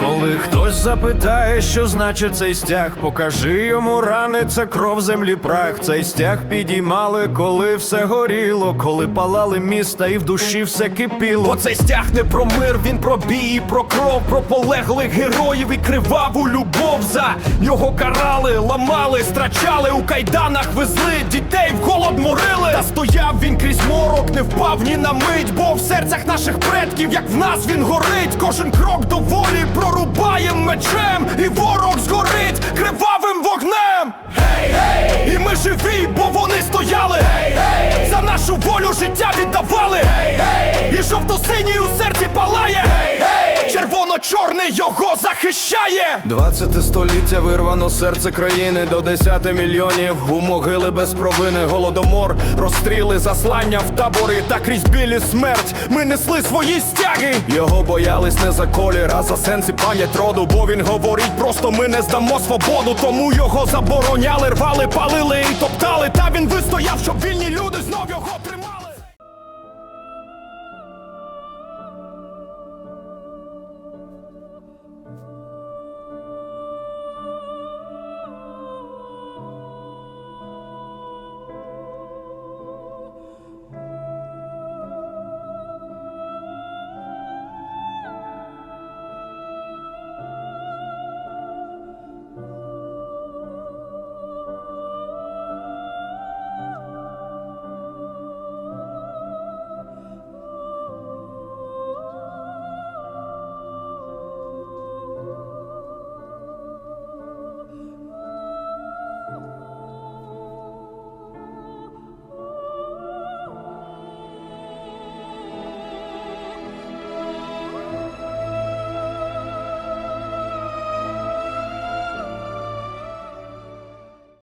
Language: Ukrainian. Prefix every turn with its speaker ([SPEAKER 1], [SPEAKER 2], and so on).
[SPEAKER 1] Коли хтось запитає, що значить цей стяг, покажи йому рани, це кров землі прах. Цей стяг підіймали, коли все горіло, коли палали міста і в душі все кипіло.
[SPEAKER 2] Бо цей стяг не про мир, він про бій, про кров, про полеглих героїв і криваву любов. За його карали, ламали, страчали у кайданах, везли дітей стояв він крізь морок, не впав ні на мить, бо в серцях наших предків, як в нас він горить. Кожен крок до волі прорубаєм мечем, і ворог згорить кривавим вогнем. Hey, hey! І ми живі, бо вони стояли. hey, hey! За нашу волю життя віддавали. Червоно-чорний його захищає.
[SPEAKER 1] 20 століття вирвано серце країни до 10 мільйонів у могили без провини.
[SPEAKER 2] Голодомор, розстріли, заслання в табори та крізь білі смерть. Ми несли свої стяги. Його боялись не за колір, а за сенс і пам'ять роду. Бо він говорить, просто ми не здамо свободу. Тому його забороняли, рвали, палили і топтали. Та він вистояв, щоб вільні